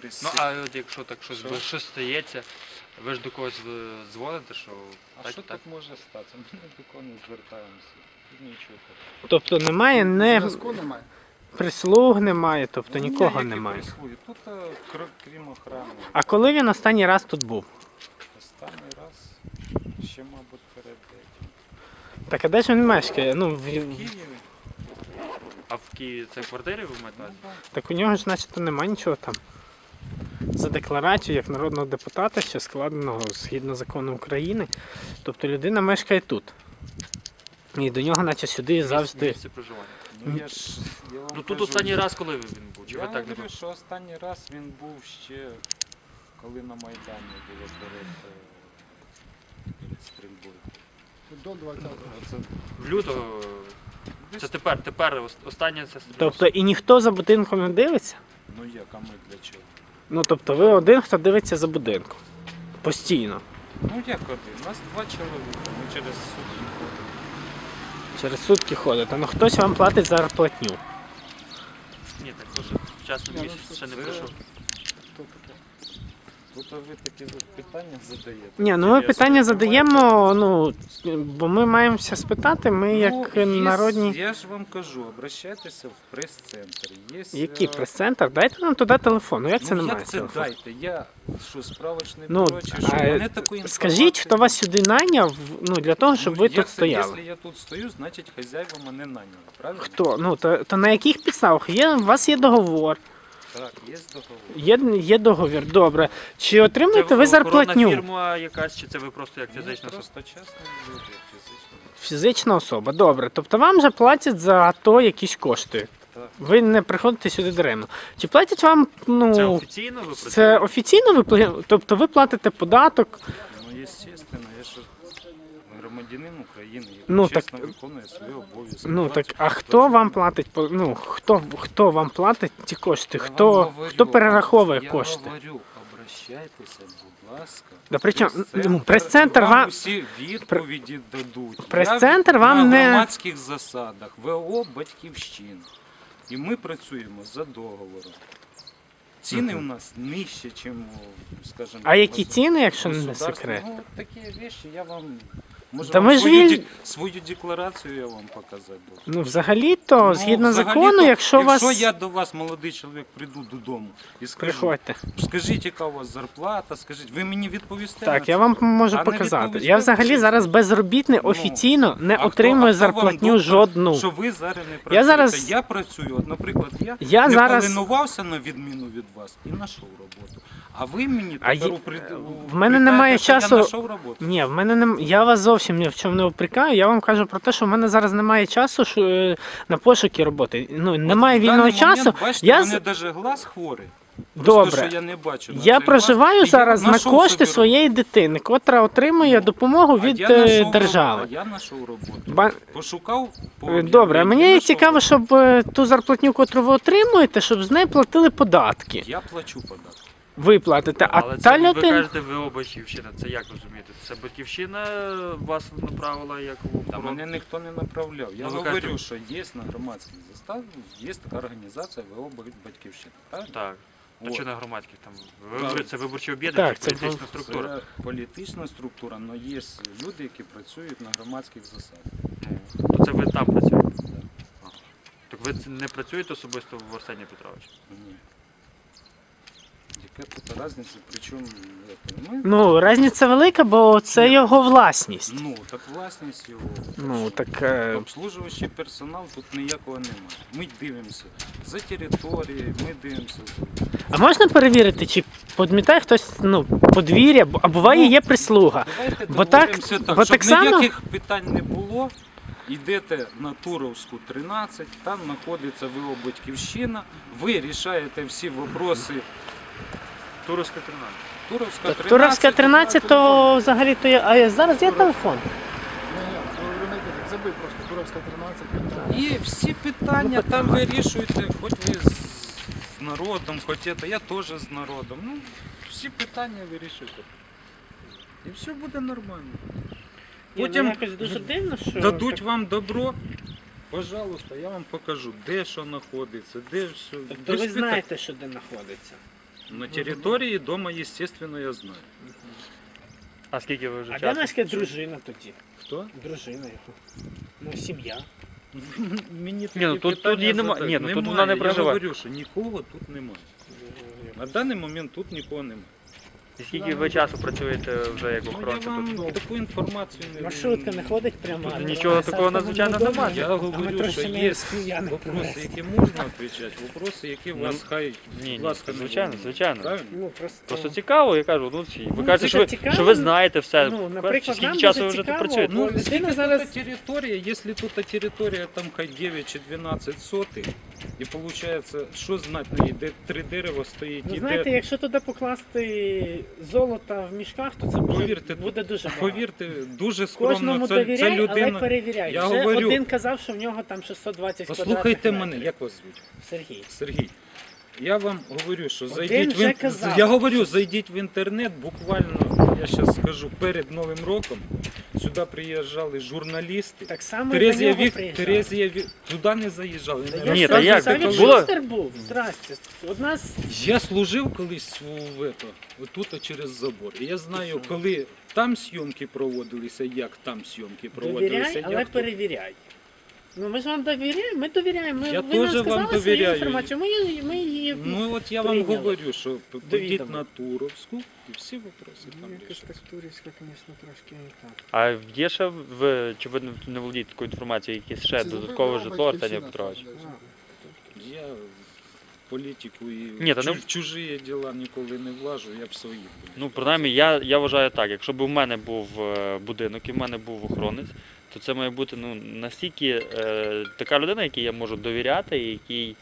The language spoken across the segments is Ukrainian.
прис... Ну а от якщо так щось, Що? щось стається, ви ж до когось е, дзвоните, що А так, що так. тут може статися? Ми до кого не звертаємося. Тут нічого такого. Тобто немає не Зв'язку немає. прислуг немає, тобто Ну, нікого ніякі немає. прислуги. Тут, а, кр- крім охорони, А коли він останній раз тут був? останній раз ще, мабуть, перед этим. Так а де ж він мешкає? Ну, в- В Києві? А в Києві це в квартирі ви маєте? Ну, на увазі? так у нього ж начебто немає нічого там. За декларацією як народного депутата, ще складеного згідно закону України. Тобто людина мешкає тут. І до нього, наче сюди завжди. Місце проживання. Ну, я ж, я вам Ну тут кажу, останній раз, коли він був? Чи Я ви так не говорю, що останній раз він був ще, коли на Майдані було перед, е, перед стрільбою. До 20-го. Оце В лютого. Це тепер, тепер ос- останнє це Тобто і ніхто за будинком не дивиться? Ну як, а ми для чого? Ну тобто ви один, хто дивиться за будинком. Постійно. Ну як один? У нас два чоловіка, ми через сутки ходимо. Через сутки ходите. Ну хтось вам платить зарплатню. Ні, так то вчасно Ні, ну, місяць ще не пройшов. Таке? Ви такі питання задаєте. Ні, ну ми питання задаємо, ну, бо ми маємося спитати, ми як Ну, є- народні. Я ж вам кажу, обращайтеся в прес-центр. Є, Який прес-центр? Дайте нам туди телефон. Ну як це ну, немає? як це телефону? дайте? Я що, справочний Ну, бюро, чи що? Мене такої Скажіть, хто вас сюди найняв, ну для того, щоб Ну, ви тут це, стояли. Якщо я тут стою, значить хазяїва мене наняли, правильно? Хто? Ну то, то на яких підставах? Є, у вас є договор, Так, є договор. є, є договір. Добре. Чи отримуєте ви зарплатню? фірма якась, чи це ви просто як фізична особа? просто частні люди. Фізична особа, добре. Тобто вам же платять за то якісь кошти. Так. Ви не приходите сюди даремно. Чи платять вам, ну Це офіційно ви це офіційно ви пла- тобто ви платите податок? Ну, естественно, громадянин України, який Ну, так- виконує свої обов'язки. Ну так, а хто вам платить ну хто хто вам платить ті кошти? Я Хто вам говорю, хто перераховує я кошти? говорю, обращайтеся, будь ласка. Да при чому? Прес-центр Ну, прес-центр вам- усі відповіді дадуть. Прес-центр Я вам на не- громадських засадах, ВО Батьківщина. І ми працюємо за договором. Ціни у нас нижче, ніж, скажімо, А які ціни, якщо не секрет? Ну, такі речі я вам можу Та вам ми ж свою, віль- свою декларацію я вам показати. можу. Ну, взагалі-то, Ну, згідно закону, якщо вас. Якщо я до вас, молодий чоловік, прийду додому і скажу, Приходьте. скажіть, яка у вас зарплата, скажіть, ви мені відповісте? на Так, я вам можу А не показати. відповісти Я взагалі зараз безробітний Ну, офіційно не А хто- а отримую хто вам зарплатню доктор, жодну. Що ви зараз не працюєте? Я зараз- Я працюю, от, наприклад, я, Я не зараз- полінувався на відміну від вас і знайшов роботу. А ви мені А є- в мене немає часу- Я. Ні, в мене нем... я вас зовсім ні в чому не оприкаю. Я вам кажу про те, що в мене зараз немає часу що, е, на пошуки роботи. Ну немає От вільного момент, часу. Бачите, я мене навіть глаз хворий. Просто, Добре. що я не бачу. Я проживаю глаз, зараз я на кошти собі своєї дитини, котра отримує допомогу роботу. від я е, держави. роботу, Я знайшов роботу. Ба- Пошукав по Е, Добре, мені цікаво, щоб ту зарплатню, котру ви отримуєте, щоб з неї платили податки. Я плачу податки. Ви платите, а Але та це ви людина. кажете ВО Батьківщина. Це як розумієте? Це батьківщина вас направила як в Та мене ніхто не направляв. Я Ну, ви говорю, кажете- що є на громадських заставах, є така організація ВО Батьківщина. правильно? Так. А От. чи на громадських там? Вибори, це виборчі об'єднання, Так, чи це політична структура. Це політична структура, але є люди, які працюють на громадських засадах. Ну, То це ви там працюєте? Ага. Так ви це не працюєте особисто в Арсенія Петровича? Ні. Яка різниця? Причому ми, Ну, різниця велика, бо це його власність. ну, так власність його. Ну, так. е, Обслужуючий персонал тут ніякого немає. Ми дивимося за територією, ми дивимося. А можна перевірити, чи подмітає хтось ну, подвір'я, а буває Ну, є прислуга. Давайте Бо так- так, бо щоб так само- ніяких питань не було. Йдете на Туровську 13, там знаходиться ВО Батьківщина, ви рішаєте всі вопроси. Туровська 13. Туровська 13. Туровська 13, то взагалі то є. А зараз є телефон. Не буде. Забий просто. Туровська 13. І всі питання там вирішуєте, хоч ви з народом, хоч це, я теж з народом. Ну, всі питання вирішуєте. І все буде нормально. Потім ну, Дадуть вам добро, пожалуйста, я вам покажу, де що знаходиться, де все. Тобто ви знаєте, що де знаходиться. На території дома, естественно, я знаю. А скільки ви вже А де часу? мешкає дружина тоді? Хто? Дружина його. Ну, сім'я. Мені Ні, ну, тут- питання тут її нема- задають. ні, ну, тут вона не Я говорю, що нікого тут немає. На даний момент тут нікого немає. І скільки ви часу працюєте вже як Ну, я охоронця тут? вам таку інформацію не Маршрутка не ходить прямо. Тут нічого такого надзвичайно немає. Я говорю, що є вопроси, які можна відповідати, вопроси, які Ну, вас хай, Ні, будь ні, ласка, не звичайно, звичайно. Правильно? Ну, просто... Просто цікаво, я кажу, ну всі. Ви Ну, кажете, що ви, цікаво, що ви знаєте все. ну, наприклад, скільки нам часу дуже ви вже тут цікаво, працюєте? бо Ну, людина скільки зараз- тут територія, якщо тут територія там хай 9 чи 12 сотих, і виходить, що знати на ній, де три дерева стоїть, Ну, знаєте, де... якщо туди покласти золото в мішках, то це буде, Повірте, буде дуже багато. Повірте, дуже скромно, Кожному це, довіряй, це але людина... перевіряй. Я Вже говорю. один казав, що в нього там 620 Послухайте квадратних мене, як вас звуть? Сергій. Сергій. Я вам говорю, що зайдіть в казав. я говорю, зайдіть в інтернет, буквально, я зараз скажу, перед Новим роком сюди приїжджали журналісти. Так само Терезія нього Вік... Терезія Вік... туди не заїжджали. Не Ні, ж та як, це було? шустер був. Здрасте. Одна з Я служив колись в, в это, отут через забор. І я знаю, коли там зйомки проводилися, як там зйомки проводилися. довіряй, але як тут. перевіряй. Ну ми ж вам довіряємо, ми довіряємо. Ми, Я ви нам теж вам сказали свою інформацію, ми, її- ми її... Ну от я вам прийняли. говорю, що підіть відома. на Туровську і всі вопроси Ну, там якось рішаться. так Турівська, звісно, трошки не так. А є ще ви, чи ви не- володієте такою інформацією, якесь ще додаткове житло Арсенія Петрович? Я в політику і Ні, та в не- чу- в чужі діла ніколи не влажу, я в свої буду. Ну, принаймні, я, я вважаю так, якщо б у мене був е, будинок і в мене був охоронець, то це має бути ну, настільки е, така людина, якій я можу довіряти, і який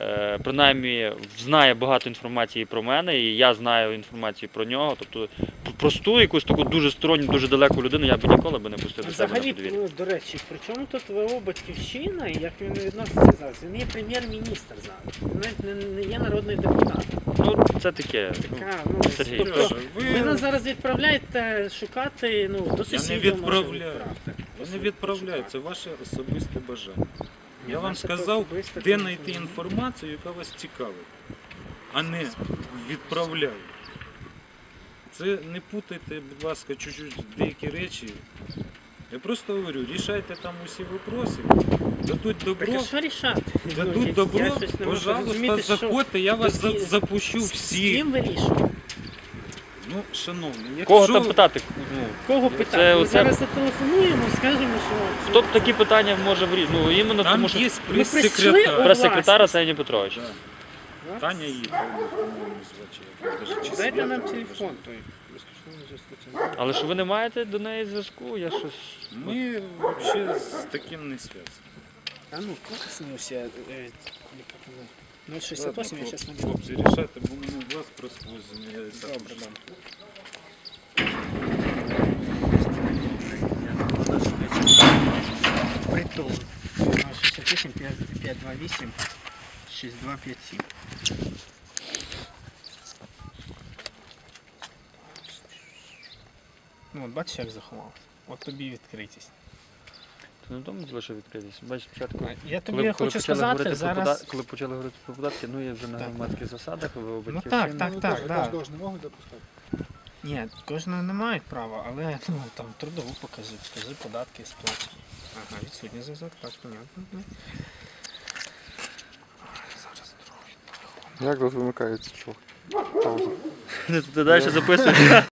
е, принаймні знає багато інформації про мене, і я знаю інформацію про нього. Тобто просту якусь таку дуже сторонню, дуже далеку людину я б ніколи б не пустив до себе на Взагалі, подвір'я. ну, до речі, при чому тут ВО Батьківщина і як він відноситься зараз? Він є прем'єр-міністр зараз. Він навіть не, не є народний депутат. Ну, це таке. ну, Така, ну, Сергій, тобто, ви ви, нас зараз відправляєте шукати ну, до не сусідів. відправляю. може, відправте. Ви не відправляю, це ваше особисте бажання. Я вам сказав, де знайти інформацію, яка вас цікавить, а не відправляю. Це не путайте, будь ласка, чуть-чуть деякі речі. Я просто говорю, рішайте там усі вопроси, дадуть добро, що рішати? Дадуть добро, пожалуйста, заходьте, я вас за- З- запущу З всіх. ким вирішуємо? Ну, шановні, Кого там питати? Ну, Кого Це? Ми оце- зараз зателефонуємо, скажемо, що... хто б такі питання може вирішити? Ну, іменно Там тому, що є прес-секретар. у- прес-секретар Арсеній Петрович. Да. Таня її, по-моєму, звати. Чи Дайте Свята, нам я телефон той. безкоштовно зустрічаємо. Але що ви не маєте до неї зв'язку? Я щось. Ми взагалі з таким не зв'язані. А ну, е, е, Ладно, 068, я хлоп- зараз наберу. Хлопці, рішайте, бо мене глаз просквозь. Я і так Добре, вже. Притул. 068 528 6257. Ну, от бачиш, як заховалося. От тобі відкритість. Ти не вдома залишив відкритись. Бачиш, спочатку. Я тобі Коли, хочу коли почали сказати, говорити про зараз. коли почали говорити про податки, ну я вже на громадських засадах, ви Ну батьківщина. так, так, так, так. Кожного не можуть допускати. Ні, кожного не мають права, але ну, там трудову покажи, покажи податки сплачені. Ага, відсутній зв'язок, так, понятно. ну. Зараз трохи. Як тут вимикається чого? Пауза. Ти далі записуєш.